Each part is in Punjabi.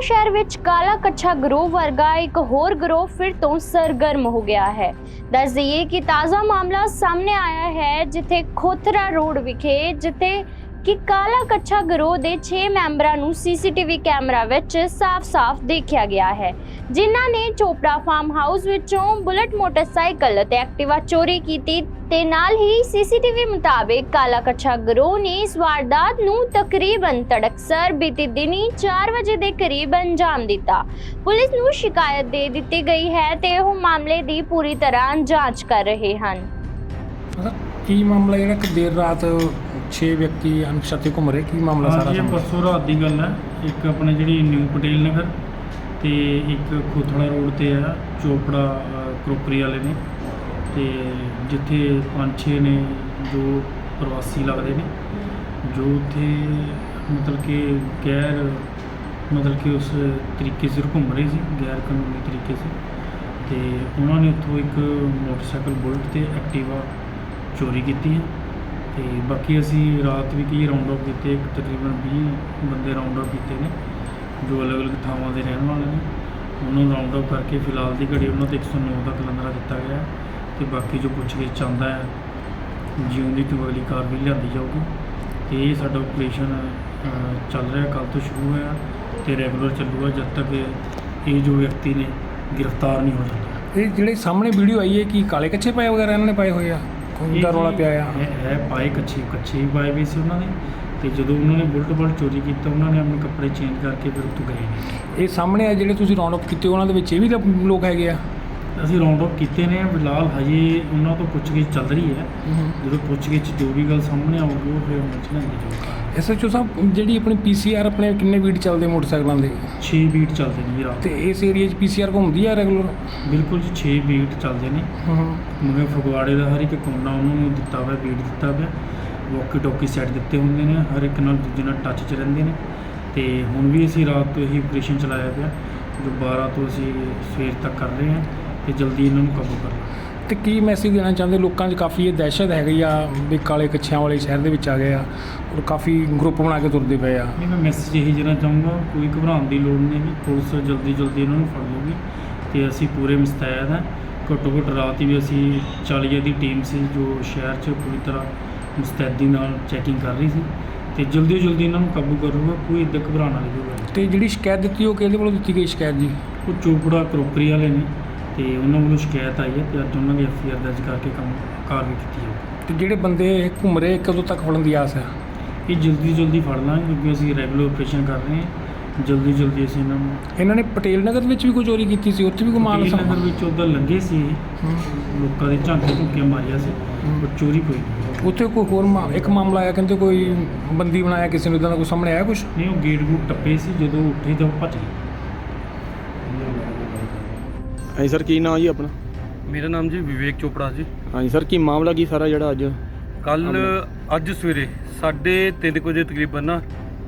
ਸ਼ਹਿਰ ਵਿੱਚ ਕਾਲਾ ਕੱਛਾ ਗਰੋਹ ਵਰਗਾ ਇੱਕ ਹੋਰ ਗਰੋਹ ਫਿਰ ਤੋਂ ਸਰਗਰਮ ਹੋ ਗਿਆ ਹੈ। ਦੱਸ ਦਈਏ ਕਿ ਤਾਜ਼ਾ ਮਾਮਲਾ ਸਾਹਮਣੇ ਆਇਆ ਹੈ, ਜਿੱਥੇ ਖੋਥਰਾ ਰੋਡ ਵਿਖੇ, ਜਿੱਥੇ ਕਿ ਕਾਲਾ ਕੱਛਾ ਗਰੋਹ ਦੇ 6 ਮੈਂਬਰਾਂ ਨੂੰ ਸੀਸੀਟੀਵੀ ਕੈਮਰਾ ਵਿੱਚ ਸਾਫ਼-ਸਾਫ਼ ਦੇਖਿਆ ਗਿਆ ਹੈ, ਜਿਨ੍ਹਾਂ ਨੇ ਚੋਪੜਾ ਫਾਰਮ ਹਾਊਸ ਵਿੱਚੋਂ ਬੁਲਟ ਮੋਟਰਸਾਈਕਲ ਅਤੇ ਐਕਟਿਵਾ ਚੋਰੀ ਕੀਤੀ ਤੇ ਨਾਲ ਹੀ ਸੀਸੀਟੀਵੀ ਮੁਤਾਬਿਕ ਕਾਲਾ ਕੱਛਾ ਗਰੋਹ ਨੇ ਇਸ ਵਾਰਦਾਤ ਨੂੰ ਤਕਰੀਬਨ ਤੜਕਸਰ ਬੀਤੀ ਦਿਨੀ 4 ਵਜੇ ਦੇ ਕਰੀਬ ਅੰਜਾਮ ਦਿੱਤਾ। ਪੁਲਿਸ ਨੂੰ ਸ਼ਿਕਾਇਤ ਦੇ ਦਿੱਤੀ ਗਈ ਹੈ ਤੇ ਉਹ ਮਾਮਲੇ ਦੀ ਪੂਰੀ ਤਰ੍ਹਾਂ ਜਾਂਚ ਕਰ ਰਹੇ ਹਨ। ਕੀ ਮਾਮਲਾ ਜਿਹੜਾ ਕਿ ਦੇਰ ਰਾਤ 6 ਵਿਅਕਤੀ ਅਣਪਛਾਤੇ ਘੁੰਮ ਰਹੇ ਕੀ ਮਾਮਲਾ ਸਾਰਾ ਇਹ ਸਾਹਮਣੇ? ਪਰਸੋਂ ਰਾਤ ਦੀ ਗੱਲ ਹੈ। ਇੱਕ ਆਪਣੇ ਜਿਹੜੀ ਨਿਊ ਪਟੇਲ ਨਗਰ ਤੇ ਇੱਕ ਖੋਥੜਾ ਰੋਡ ਤੇ ਆ ਚੋਪੜਾ ਅ, ਕਰੋਕਰੀ ਵਾਲੇ ਨੇ। ਤੇ ਜਿੱਥੇ ਪੰਜ ਛੇ ਨੇ ਜੋ ਪ੍ਰਵਾਸੀ ਲੱਗਦੇ ਨੇ। ਜੋ ਉੱਥੇ ਮਤਲਬ ਕਿ ਗੈਰ ਮਤਲਬ ਕਿ ਉਸ ਤਰੀਕੇ ਸਿਰ ਘੁੰਮ ਰਹੇ ਸੀ ਗੈਰ ਕਾਨੂੰਨੀ ਤਰੀਕੇ ਸੇ ਤੇ ਉਹਨਾਂ ਨੇ ਉੱਥੋਂ ਇੱਕ ਮੋਟਰਸਾਈਕਲ ਬੁਲਟ ਤੇ ਐਕਟਿਵਾ ਚੋਰੀ ਕੀਤੀ ਹੈ। ਤੇ ਬਾਕੀ ਅਸੀਂ ਰਾਤ ਵੀ ਕਈ ਰਾਉਂਡ ਅਪ ਕੀਤੇ, ਇੱਕ ਤਕਰੀਬਨ 20 ਬੰਦੇ ਰਾਉਂਡ ਅਪ ਕੀਤੇ ਨੇ, ਜੋ ਅਲੱਗ-ਅਲੱਗ ਥਾਵਾਂ ਦੇ ਰਹਿਣ ਵਾਲੇ ਨੇ। ਉਹਨਾਂ ਨੂੰ ਰਾਉਂਡ ਅਪ ਕਰਕੇ ਫਿਲਹਾਲ ਦੀ ਘੜੀ ਉਹਨਾਂ ਤੇ 109 ਦਾ ਕਲੰਦਰਾ ਦਿੱਤਾ ਗਿਆ ਹੈ ਤੇ ਬਾਕੀ ਜੋ ਪੁੱਛਗਿੱਛ ਚਾਹੁੰਦਾ ਹੈ, ਜਿਉਂ ਦੀ ਤੋਂ ਅਗਲੀ ਕਾਰਵਾਈ ਲਿਆਂਦੀ ਜਾਊਗੀ। ਤੇ ਇਹ ਸਾਡਾ ਆਪਰੇਸ਼ਨ ਚੱਲ ਰਿਹਾ ਕੱਲ ਤੋਂ ਸ਼ੁਰੂ ਹੋਇਆ ਤੇ ਰੈਗੂਲਰ ਚੱਲੂਗਾ ਜਦ ਤੱਕ ਇਹ- ਜੋ ਵਿਅਕਤੀ ਨੇ ਗ੍ਰਿਫਤਾਰ ਨਹੀਂ ਹੋ ਜਾਂਦਾ। ਇਹ ਜਿਹੜੇ ਸਾਹਮਣੇ ਵੀਡੀਓ ਆਈ ਹੈ ਕਿ ਕਾਲੇ ਕੱਚੇ ਪਾਏ ਵਗੈਰਾ ਇਹਨਾਂ ਨੇ ਪਾਏ ਹੋਏ ਆ? ਕੋਈ ਦਾ ਰੌਲਾ ਜੀ ਪਿਆ ਆ। ਹੈ ਪਾਏ ਕੱਚੇ ਕੱਚੇ ਪਾਏ ਵੀ ਸੀ ਉਹਨਾਂ ਨੇ ਤੇ ਜਦੋਂ ਉਹਨਾਂ ਨੇ ਬੁਲਟ ਬੁਲਟ ਚੋਰੀ ਕੀਤਾ ਉਹਨਾਂ ਨੇ ਆਪਣੇ ਕੱਪੜੇ ਚੇਂਜ ਕਰਕੇ ਫਿਰ ਉੱਥੋਂ ਗਏ ਨੇ। ਇਹ ਸਾਹਮਣੇ ਆ ਜਿਹੜੇ ਤੁਸੀਂ ਰਾਉਂਡ ਅਪ ਕੀਤੇ ਉਹਨਾਂ ਦੇ ਵਿੱਚ ਇਹ ਵੀ ਤਾਂ ਲੋਕ ਹੈਗੇ ਆ? ਅਸੀਂ ਰਾਉਂਡ ਅਪ ਕੀਤੇ ਨੇ ਫਿਲਹਾਲ ਹਜੇ ਉਹਨਾਂ ਤੋਂ ਪੁੱਛਗਿੱਛ ਚੱਲ ਰਹੀ ਹੈ। ਜਦੋਂ ਪੁੱਛਗਿੱਛ ਜੋ ਵੀ ਗੱਲ ਸਾਹਮਣੇ ਆਊਗੀ ਉਹ ਫਿਰ ਉਹਨਾਂ ਚ ਲੈਂਦੇ ਜਾਊਗਾ ਐਸਐਚਓ ਸਾਹਿਬ ਜਿਹੜੀ ਆਪਣੀ ਪੀਸੀਆਰ ਆਪਣੇ ਕਿੰਨੇ ਬੀਟ ਚੱਲਦੇ ਮੋਟਰਸਾਈਕਲਾਂ ਦੇ? 6 ਬੀਟ ਚੱਲਦੇ ਨੇ ਜੀ ਰਾਤ। ਤੇ ਇਸ ਏਰੀਆ 'ਚ ਪੀਸੀਆਰ ਘੁੰਮਦੀ ਆ ਰੈਗੂਲਰ ਬਿਲਕੁਲ ਜੀ 6 ਬੀਟ ਚੱਲਦੇ ਨੇ। ਮਗਰ ਫਗਵਾੜੇ ਦਾ ਹਰ ਇੱਕ ਕੋਨਾ ਉਹਨਾਂ ਨੂੰ ਦਿੱਤਾ ਹੋਇਆ ਬੀਟ ਦਿੱਤਾ ਹੋਇਆ। ਵਾਕੀ ਟੋਕੀ ਸੈੱਟ ਦਿੱਤੇ ਹੁੰਦੇ ਨੇ ਹਰ ਇੱਕ ਨਾਲ ਦੂਜੇ ਨਾਲ ਟੱਚ 'ਚ ਰਹਿੰਦੇ ਨੇ। ਤੇ ਹੁਣ ਵੀ ਅਸੀਂ ਰਾਤ ਤੋਂ ਇਹੀ ਆਪਰੇਸ਼ਨ ਚਲਾਇਆ ਪਿਆ ਜੋ 12 ਤੋਂ ਅਸੀਂ ਸਵੇਰ ਤੱਕ ਕਰ ਰਹੇ ਹਾਂ ਤੇ ਜਲਦੀ ਇਹਨਾਂ ਨੂੰ ਕਾਬੂ ਕਰ ਲਾਂਗੇ ਤੇ ਕੀ ਮੈਸੇਜ ਦੇਣਾ ਚਾਹੁੰਦੇ? ਲੋਕਾਂ 'ਚ ਕਾਫੀ ਇਹ ਦਹਿਸ਼ਤ ਹੈਗੀ ਆ ਵੀ ਕਾਲੇ ਕੱਛਿਆਂ ਵਾਲੇ ਸ਼ਹਿਰ ਦੇ ਵਿੱਚ ਆ ਗਏ ਆ ਔਰ ਕਾਫੀ ਗਰੁੱਪ ਬਣਾ ਕੇ ਤੁਰਦੇ ਪਏ ਆ। ਨਹੀਂ ਮੈਂ ਮੈਸੇਜ ਇਹੀ ਦੇਣਾ ਚਾਹੂੰਗਾ ਕੋਈ ਘਬਰਾਉਣ ਦੀ ਲੋੜ ਨਹੀਂ ਹੈ ਪੁਲਿਸ ਜਲਦੀ ਜਲਦੀ ਇਹਨਾਂ ਨੂੰ ਫੜ ਲੂਗੀ ਤੇ ਅਸੀਂ ਪੂਰੇ ਮੁਸਤੈਦ ਹਾਂ। ਘੱਟੋ ਘੱਟ ਰਾਤ ਹੀ ਵੀ ਅਸੀਂ 40 ਦੀ ਟੀਮ ਸੀ ਜੋ ਸ਼ਹਿਰ 'ਚ ਪੂਰੀ ਤਰ੍ਹਾਂ ਮੁਸਤੈਦੀ ਨਾਲ ਚੈਕਿੰਗ ਕਰ ਰਹੀ ਸੀ ਤੇ ਜਲਦੀ ਜਲਦੀ ਇਹਨਾਂ ਨੂੰ ਕਾਬੂ ਕਰੂਗਾ ਕੋਈ ਇੱਦਾਂ ਘਬਰਾਉਣ ਵਾਲੀ ਗੱਲ ਨਹੀਂ। ਤੇ ਜਿਹੜੀ ਸ਼ਿਕਾਇਤ ਦਿੱਤੀ ਉਹ ਕਿਹਦੇ ਵੱਲੋਂ ਦਿੱਤੀ ਗਈ ਸ਼ਿਕਾਇਤ ਜੀ? ਉਹ ਚੋਪੜਾ ਕਰੋਕਰੀ ਵਾਲੇ ਨੇ। ਤੇ ਉਹਨਾਂ ਵੱਲੋਂ ਸ਼ਿਕਾਇਤ ਆਈ ਹੈ ਤੇ ਅੱਜ ਉਹਨਾਂ ਦੀ ਐਫ ਆਈ ਆਰ ਦਰਜ ਕਰਕੇ ਕੰਮ ਕਾਰਵਾਈ ਕੀਤੀ ਜਾਊਗੀ। ਤੇ ਜਿਹੜੇ ਬੰਦੇ ਘੁੰਮ ਰਹੇ ਕਦੋਂ ਤੱਕ ਫੜਨ ਦੀ ਆਸ ਹੈ? ਇਹ ਜਲਦੀ ਜਲਦੀ ਫੜ ਲਾਂਗੇ ਕਿਉਂਕਿ ਅਸੀਂ ਰੈਗੂਲਰ ਆਪਰੇਸ਼ਨ ਕਰ ਰਹੇ ਹਾਂ। ਜਲਦੀ ਜਲਦੀ ਅਸੀਂ ਇਹਨਾਂ ਨੂੰ ਇਹਨਾਂ ਨੇ ਪਟੇਲ ਨਗਰ ਵਿੱਚ ਵੀ ਕੋਈ ਚੋਰੀ ਕੀਤੀ ਸੀ? ਉੱਥੇ ਵੀ ਕੋਈ ਮਾਲ ਨਗਰ ਵਿੱਚ ਉਧਰ ਲੱਗੇ ਸੀ। ਹੂੰ। ਲੋਕਾਂ ਦੇ ਝਾਂਕੇ ਝੁੱਕੇ ਮਾਰਿਆ ਸੀ ਹੂੰ। ਪਰ ਚੋਰੀ ਕੋਈ ਨਹੀਂ। ਉੱਥੇ ਕੋਈ ਹੋਰ ਮਾ- ਇੱਕ ਮਾਮਲਾ ਆਇਆ ਕਹਿੰਦੇ ਕੋਈ ਬੰਦੀ ਬਣਾਇਆ ਕਿਸੇ ਨੂੰ ਇਦਾਂ ਦਾ ਕੋਈ ਸਾਹਮਣੇ ਆਇਆ ਕੁਝ ਨਹੀਂ ਉਹ ਗੇਟ ਗੂਟ ਟੱਪੇ ਸੀ ਜਦੋਂ ਉੱਠੇ ਤਾਂ ਉਹ ਭੱਜ ਗਏ। ਹਾਂਜੀ ਸਰ ਕੀ ਨਾਮ ਜੀ ਆਪਣਾ? ਮੇਰਾ ਨਾਮ ਜੀ ਵਿਵੇਕ ਚੋਪੜਾ ਜੀ। ਹਾਂਜੀ ਸਰ ਕੀ ਮਾਮਲਾ ਕੀ ਸਾਰਾ ਜਿਹੜਾ ਅੱਜ? ਕੱਲ ਅੱਜ ਸਵੇਰੇ ਸਾਢੇ ਤਿੰਨ ਕੁ ਵਜੇ ਤਕਰੀਬਨ ਨਾ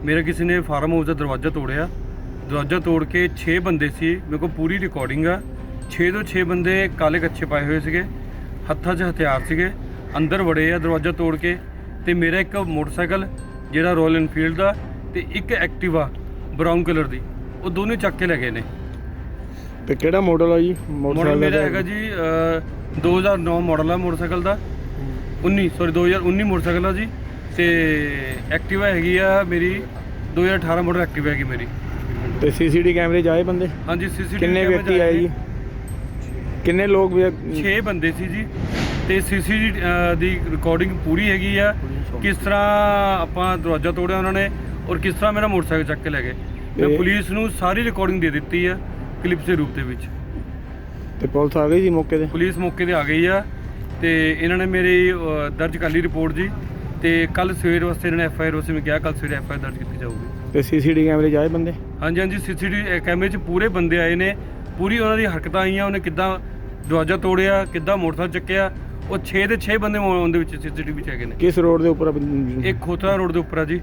ਮੇਰਾ ਕਿਸੇ ਨੇ ਫਾਰਮ ਹਾਊਸ ਦਾ ਦਰਵਾਜ਼ਾ ਤੋੜਿਆ। ਦਰਵਾਜ਼ਾ ਤੋੜ ਕੇ 6 ਬੰਦੇ ਸੀ ਮੇਰੇ ਕੋਲ ਪੂਰੀ ਰਿਕਾਰਡਿੰਗ ਆ। 6 ਤੋਂ 6 ਬੰਦੇ ਕਾਲੇ ਕੱਛੇ ਪਾਏ ਹੋਏ ਸੀਗੇ ਹੱਥਾਂ 'ਚ ਹਥਿਆਰ ਸੀਗੇ ਅੰਦਰ ਵੜੇ ਆ ਦਰਵਾਜ਼ਾ ਤੋੜ ਕੇ ਤੇ ਮੇਰਾ ਇੱਕ ਮੋਟਰਸਾਈਕਲ ਜਿਹੜਾ ਰਾਇਲ ਇਨਫੀਲਡ ਦਾ ਤੇ ਇੱਕ ਐਕਟਿਵਾ ਬਰਾਊਨ ਕਲਰ ਦੀ ਉਹ ਦੋਨੇ ਚੱਕ ਕੇ ਲੈ ਗਏ ਨੇ। ਤੇ ਕਿਹੜਾ ਮਾਡਲ ਆ ਜੀ? ਮਾਡਲ ਮੇਰਾ? ਹੈਗਾ ਜੀ ਅ, 2009 ਮਾਡਲ ਆ ਮੋਟਰਸਾਈਕਲ ਦਾ। 19 ਸੌਰੀ 2019 ਮੋਟਰਸਾਈਕਲ ਆ ਜੀ। ਤੇ ਐਕਟਿਵਾ ਹੈਗੀ ਆ ਮੇਰੀ 2018 ਮਾਡਲ ਐਕਟਿਵਾ ਹੈਗੀ ਮੇਰੀ। ਤੇ ਸੀਸੀਟੀ ਕੈਮਰੇ 'ਚ ਆਏ ਬੰਦੇ? ਹਾਂਜੀ ਸੀਸੀਟੀਵੀ ਕਿੰਨੇ ਵਿਅਕਤੀ ਆਏ ਜੀ। ਕਿੰਨੇ ਲੋਕ ਵੀ 6 ਬੰਦੇ ਸੀ ਜੀ। ਤੇ ਸੀਸੀਟੀਵੀ ਦੀ ਰਿਕਾਰਡਿੰਗ ਪੂਰੀ ਹੈਗੀ ਆ। ਕਿਸ ਤਰ੍ਹਾਂ ਆਪਾਂ ਦਰਵਾਜ਼ਾ ਤੋੜਿਆ ਉਹਨਾਂ ਨੇ ਔਰ ਕਿਸ ਤਰ੍ਹਾਂ ਮੇਰਾ ਮੋਟਰਸਾਈਕਲ ਚੱਕ ਕੇ ਲੈ ਗਏ। ਮੈਂ ਤੇ- ਪੁਲਿਸ ਨੂੰ ਸਾਰੀ ਰਿਕਾਰਡਿੰਗ ਦੇ ਦਿੱਤੀ ਆ। ਕਲਿੱਪ ਦੇ ਰੂਪ ਦੇ ਵਿੱਚ। ਤੇ ਪੁਲਿਸ ਆ ਗਈ ਸੀ ਮੌਕੇ ਤੇ? ਪੁਲਿਸ ਮੌਕੇ ਤੇ ਆ ਗਈ ਆ ਤੇ ਇਹਨਾਂ ਨੇ ਮੇਰੀ ਅ, ਦਰਜ ਕਰ ਲਈ ਰਿਪੋਰਟ ਜੀ। ਤੇ ਕੱਲ ਸਵੇਰ ਵਾਸਤੇ ਇਹਨਾਂ ਨੇ ਐਫ ਆਈ ਆਰ ਉਸੇ ਮੈਂ ਕਿਹਾ ਕੱਲ ਸਵੇਰੇ ਐਫ ਆਈ ਆਰ ਦਰਜ ਕੀਤੀ ਜਾਊਗੀ। ਤੇ ਸੀਸੀਟੀ ਕੈਮਰੇ 'ਚ ਆਏ ਬੰਦੇ? ਹਾਂਜੀ ਹਾਂਜੀ ਸੀਸੀਟੀਵੀ ਕੈਮਰੇ 'ਚ ਪੂਰੇ ਬੰਦੇ ਆਏ ਨੇ। ਪੂਰੀ ਉਹਨਾਂ ਦੀ ਹਰਕਤਾਂ ਆਈਆਂ ਉਹਨੇ ਕਿੱਦਾਂ ਦਰਵਾਜ਼ਾ ਤੋੜਿਆ ਕਿੱਦਾਂ ਮੋਟਰਸਾਈਕਲ ਚੱਕਿਆ ਉਹ 6 ਦੇ 6 ਬੰਦੇ ਮੋ- ਉਹਦੇ ਵਿੱਚ ਸੀਸੀਟੀਵੀ 'ਚ ਹੈਗੇ ਨੇ। ਕਿਸ ਰੋਡ ਦੇ ਉੱਪਰ ਆ? ਇੱਕ ਖੋਤਰਾ ਰੋਡ ਦੇ ਉੱਪਰ ਆ ਜੀ।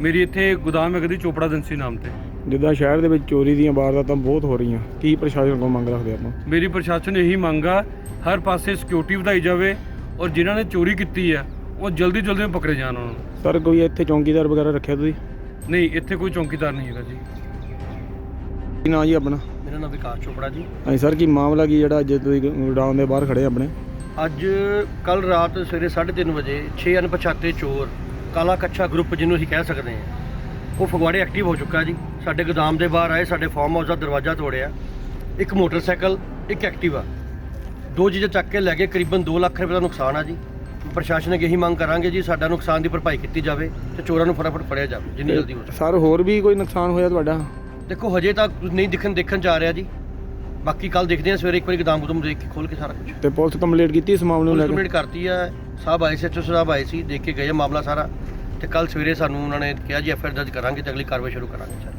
ਮੇਰੀ ਇੱਥੇ ਗੋਦਾਮ ਹੈ ਕਦੀ ਚੋਪੜਾ ਏਜੰਸੀ ਨਾਮ ਤੇ। ਜਿੱਦਾਂ ਸ਼ਹਿਰ ਦੇ ਵਿੱਚ ਚੋਰੀ ਦੀਆਂ ਵਾਰਦਾਤਾਂ ਬਹੁਤ ਹੋ ਰਹੀਆਂ ਕੀ ਪ੍ਰਸ਼ਾਸਨ ਕੋਲ ਮੰਗ ਰੱਖਦੇ ਆਪਾਂ? ਮੇਰੀ ਪ੍ਰਸ਼ਾਸਨ ਇਹੀ ਮੰਗ ਆ ਹਰ ਪਾਸੇ ਸਿਕਿਉਰਿਟੀ ਵਧਾਈ ਜਾਵੇ ਔਰ ਜਿਨ੍ਹਾਂ ਨੇ ਚੋਰੀ ਕੀਤੀ ਆ ਉਹ ਜਲਦੀ ਜਲਦੀ ਪਕੜੇ ਜਾਣ ਉਹਨਾਂ ਨੂੰ। ਸਰ ਕੋਈ ਇੱਥੇ ਚੌਂਕੀਦਾਰ ਵਗੈਰਾ ਰੱਖਿਆ ਤੁਸੀਂ? ਨਹੀਂ ਇੱਥੇ ਕੋਈ ਚੌਕੀਦਾਰ ਨਹੀਂ ਹੈਗਾ ਜੀ। ਕੀ ਨਾਂ ਜੀ ਆਪਣਾ? ਮੇਰਾ ਨਾਮ ਵਿਕਾਸ ਚੋਪੜਾ ਜੀ। ਹਾਂਜੀ ਸਰ ਕੀ ਮਾਮਲਾ ਕੀ ਜਿਹੜਾ ਅੱਜ ਤੁਸੀਂ ਗੋਡਾਊਨ ਦੇ ਬਾਹਰ ਖੜੇ ਆਪਣੇ? ਅੱਜ ਕੱਲ ਰਾਤ ਸਵੇਰੇ 3:30 ਵਜੇ 6 ਅਣਪਛਾਤੇ ਚੋਰ ਕਾਲਾ ਕੱਛਾ ਗਰੁੱਪ ਜਿਹਨੂੰ ਅਸੀਂ ਕਹਿ ਸਕਦੇ ਹਾਂ ਉਹ ਫਗਵਾੜੇ ਐਕਟਿਵ ਹੋ ਚੁੱਕਾ ਜੀ। ਸਾਡੇ ਗੋਦਾਮ ਦੇ ਬਾਹਰ ਆਏ ਸਾਡੇ ਫਾਰਮ ਹਾਊਸ ਦਾ ਦਰਵਾਜ਼ਾ ਤੋੜਿਆ। ਇੱਕ ਮੋਟਰਸਾਈਕਲ ਇੱਕ ਐਕਟਿਵਾ ਦੋ ਚੀਜ਼ਾਂ ਚੱਕ ਕੇ ਲੈ ਗਏ ਕਰੀਬਨ 2 ਲੱਖ ਰੁਪਏ ਦਾ ਨੁਕਸਾਨ ਆ ਜੀ। ਪ੍ਰਸ਼ਾਸਨ ਅੱਗੇ ਇਹੀ ਮੰਗ ਕਰਾਂਗੇ ਜੀ ਸਾਡਾ ਨੁਕਸਾਨ ਦੀ ਭਰਪਾਈ ਕੀਤੀ ਜਾਵੇ ਤੇ ਚੋਰਾਂ ਨੂੰ ਫਟਾਫਟ ਫੜਿਆ ਜਾਵੇ ਜਿੰਨੀ ਜਲਦੀ ਹੋ ਸਕੇ। ਸਰ ਹੋਰ ਵੀ ਕੋਈ ਨੁਕਸਾਨ ਹੋਇਆ ਤੁਹਾਡਾ? ਦੇਖੋ ਹਜੇ ਤੱਕ ਨਹੀਂ ਦਿਖਣ ਦੇਖਣ ਆ ਰਿਹਾ ਜੀ। ਬਾਕੀ ਕੱਲ ਦੇਖਦੇ ਹਾਂ ਸਵੇਰੇ ਇੱਕ ਵਾਰੀ ਗੋਦਾਮ ਗੁਦਮ ਦੇਖ ਕੇ ਖੋਲ ਕੇ ਸਾਰਾ ਕੁਝ ਤੇ ਪੁਲਿਸ ਕੰਪਲੀਟ ਕੀਤੀ ਇਸ ਮਾਮਲੇ ਨੂੰ ਲੈ ਕੇ? ਕੰਪਲੀਟ ਕਰਤੀ ਹੈ ਸਾਹਿਬ ਆਏ ਸੀ ਐਚਓ ਸਾਹਿਬ ਆਏ ਸੀ ਦੇਖ ਕੇ ਗਏ ਆ ਮਾਮਲਾ ਸਾਰਾ। ਤੇ ਕੱਲ ਸਵੇਰੇ ਸਾਨੂੰ ਉਹਨਾਂ ਨੇ ਕਿਹਾ ਜੀ ਐਫਆਈਆਰ ਦਰਜ ਕਰਾਂਗੇ ਤੇ ਅਗਲੀ ਕਾਰਵਾਈ ਸ਼ੁਰੂ ਕਰਾਂਗੇ, ਸਰ।